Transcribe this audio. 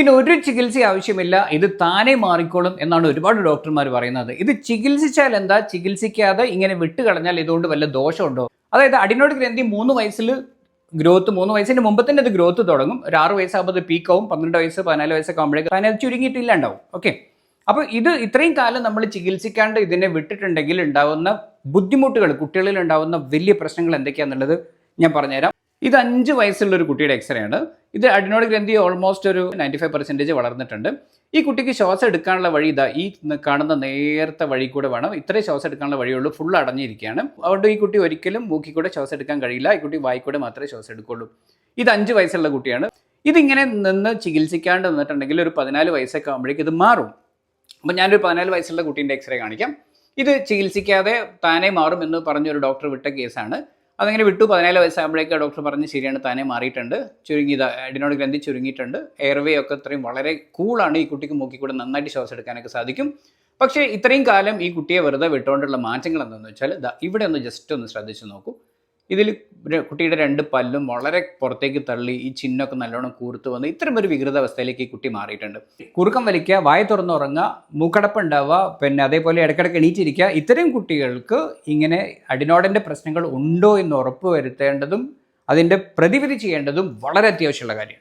പിന്നെ ഒരു ചികിത്സ ആവശ്യമില്ല. ഇത് താനെ മാറിക്കോളും എന്നാണ് ഒരുപാട് ഡോക്ടർമാർ പറയുന്നത്. ഇത് ചികിത്സിച്ചാൽ എന്താ? ചികിത്സിക്കാതെ ഇങ്ങനെ വിട്ടുകളഞ്ഞാൽ ഇതുകൊണ്ട് വല്ല ദോഷമുണ്ടോ? അതായത് അടിനോട് ഗ്രന്ഥി മൂന്ന് വയസ്സിൽ ഗ്രോത്ത് മൂന്ന് വയസ്സിന് മുമ്പ് തന്നെ ഇത് ഗ്രോത്ത് തുടങ്ങും. ഒരു ആറ് വയസ്സാകുമ്പോൾ അത് പീക്കാവും പന്ത്രണ്ട് വയസ്സ് പതിനാല് വയസ്സൊക്കെ ആകുമ്പോഴേക്കും അതിനകത്ത് ചുരുങ്ങിയിട്ടില്ലാണ്ടാവും. ഓക്കെ അപ്പോൾ ഇത് ഇത്രയും കാലം നമ്മൾ ചികിത്സിക്കാണ്ട് ഇതിനെ വിട്ടിട്ടുണ്ടെങ്കിൽ ഉണ്ടാകുന്ന ബുദ്ധിമുട്ടുകൾ കുട്ടികളിൽ ഉണ്ടാകുന്ന വലിയ പ്രശ്നങ്ങൾ എന്തൊക്കെയാണെന്നുള്ളത് ഞാൻ പറഞ്ഞുതരാം. ഇത് അഞ്ച് വയസ്സുള്ള ഒരു കുട്ടിയുടെ എക്സ്റേ ആണ്. ഇത് അഡിനോഡ് ഗ്രന്ഥി ഓൾമോസ്റ്റ് ഒരു നയന്റി ഫൈവ് പെർസെന്റേജ് വളർന്നിട്ടുണ്ട്. ഈ കുട്ടിക്ക് ശ്വാസം എടുക്കാനുള്ള വഴി ഇതാ ഈ കാണുന്ന നേരത്തെ വഴി കൂടെ വേണം. ഇത്രയും ശ്വാസം എടുക്കാനുള്ള വഴിയുള്ളൂ ഫുൾ അടഞ്ഞിരിക്കുകയാണ്. അതുകൊണ്ട് ഈ കുട്ടി ഒരിക്കലും മൂക്കിക്കൂടെ ശ്വാസം എടുക്കാൻ കഴിയില്ല. ഈ കുട്ടി വായിക്കൂടെ മാത്രമേ ശ്വാസം എടുക്കുള്ളൂ. ഇത് അഞ്ച് വയസ്സുള്ള കുട്ടിയാണ്. ഇതിങ്ങനെ നിന്ന് ചികിത്സിക്കാണ്ട് നിന്നിട്ടുണ്ടെങ്കിൽ ഒരു പതിനാല് വയസ്സൊക്കെ ആകുമ്പോഴേക്കും ഇത് മാറും. അപ്പം ഞാനൊരു പതിനാല് വയസ്സുള്ള കുട്ടീന്റെ എക്സ്റേ കാണിക്കാം. ഇത് ചികിത്സിക്കാതെ താനേ മാറും എന്ന് പറഞ്ഞൊരു ഡോക്ടർ വിട്ട കേസാണ് അതങ്ങനെ വിട്ടു. പതിനാല് വയസ്സാകുമ്പോഴേക്ക് ഡോക്ടർ പറഞ്ഞ് ശരിയാണ് താനെ മാറിയിട്ടുണ്ട്. ചുരുങ്ങിയത് അഡിനോട് ഗ്രന്ഥി ചുരുങ്ങിയിട്ടുണ്ട്. എയർവേ ഒക്കെ ഇത്രയും വളരെ കൂളാണ് ഈ കുട്ടിക്ക് മൂക്കി കൂടെ നന്നായിട്ട് ശ്വാസം എടുക്കാനൊക്കെ സാധിക്കും. പക്ഷേ ഇത്രയും കാലം ഈ കുട്ടിയെ വെറുതെ വിട്ടുകൊണ്ടുള്ള മാറ്റങ്ങൾ എന്താണെന്ന് വെച്ചാൽ ഇവിടെ ഒന്ന് ജസ്റ്റ് ഒന്ന് ശ്രദ്ധിച്ച് നോക്കൂ. ഇതിൽ കുട്ടിയുടെ രണ്ട് പല്ലും വളരെ പുറത്തേക്ക് തള്ളി ഈ ചിഹ്നമൊക്കെ നല്ലോണം കൂർത്ത് വന്ന് ഇത്തരം ഒരു വികൃതാവസ്ഥയിലേക്ക് ഈ കുട്ടി മാറിയിട്ടുണ്ട്. കുറുക്കം വലിക്കുക വായ തുറന്നുറങ്ങുക മൂക്കടപ്പ് ഉണ്ടാവുക പിന്നെ അതേപോലെ ഇടയ്ക്കിടയ്ക്ക് എണീറ്റിരിക്കുക ഇത്തരം കുട്ടികൾക്ക് ഇങ്ങനെ അഡിനോഡിന്റെ പ്രശ്നങ്ങൾ ഉണ്ടോ എന്ന് ഉറപ്പ് വരുത്തേണ്ടതും അതിന്റെ പ്രതിവിധി ചെയ്യേണ്ടതും വളരെ അത്യാവശ്യമുള്ള കാര്യമാണ്.